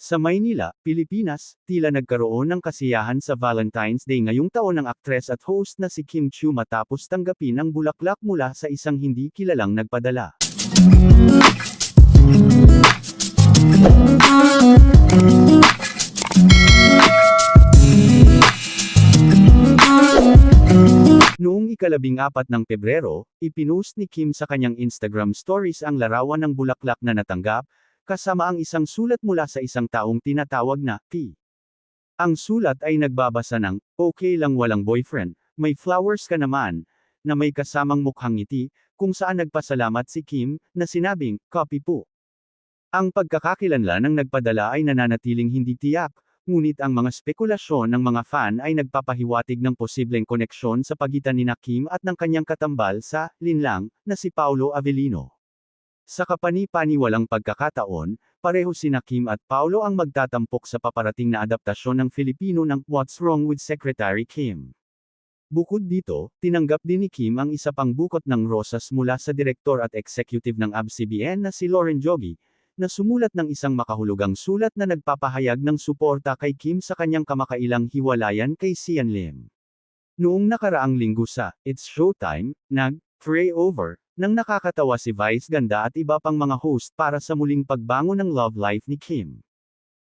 Sa Maynila, Pilipinas, tila nagkaroon ng kasiyahan sa Valentine's Day ngayong taon ng aktres at host na si Kim Chiu matapos tanggapin ang bulaklak mula sa isang hindi kilalang nagpadala. Noong ikalabing apat ng Pebrero, ipinost ni Kim sa kanyang Instagram stories ang larawan ng bulaklak na natanggap, kasama ang isang sulat mula sa isang taong tinatawag na P. Ang sulat ay nagbabasa ng, okay lang walang boyfriend, may flowers ka naman, na may kasamang mukhang ngiti, kung saan nagpasalamat si Kim, na sinabing, copy po. Ang pagkakakilanlan ng nagpadala ay nananatiling hindi tiyak, ngunit ang mga spekulasyon ng mga fan ay nagpapahiwatig ng posibleng koneksyon sa pagitan ni Kim at ng kanyang katambal sa linlang na si Paulo Avellino. Sa kapani-paniwalang pagkakataon, pareho si Kim at Paulo ang magtatampok sa paparating na adaptasyon ng Filipino ng What's Wrong with Secretary Kim. Bukod dito, tinanggap din ni Kim ang isa pang bukot ng rosas mula sa direktor at executive ng ABS-CBN na si Lauren Jogi, na sumulat ng isang makahulugang sulat na nagpapahayag ng suporta kay Kim sa kanyang kamakailang hiwalayan kay Sian Lim. Noong nakaraang linggo sa It's Showtime, nag-pray over, nang nakakatawa si Vice Ganda at iba pang mga host para sa muling pagbangon ng love life ni Kim.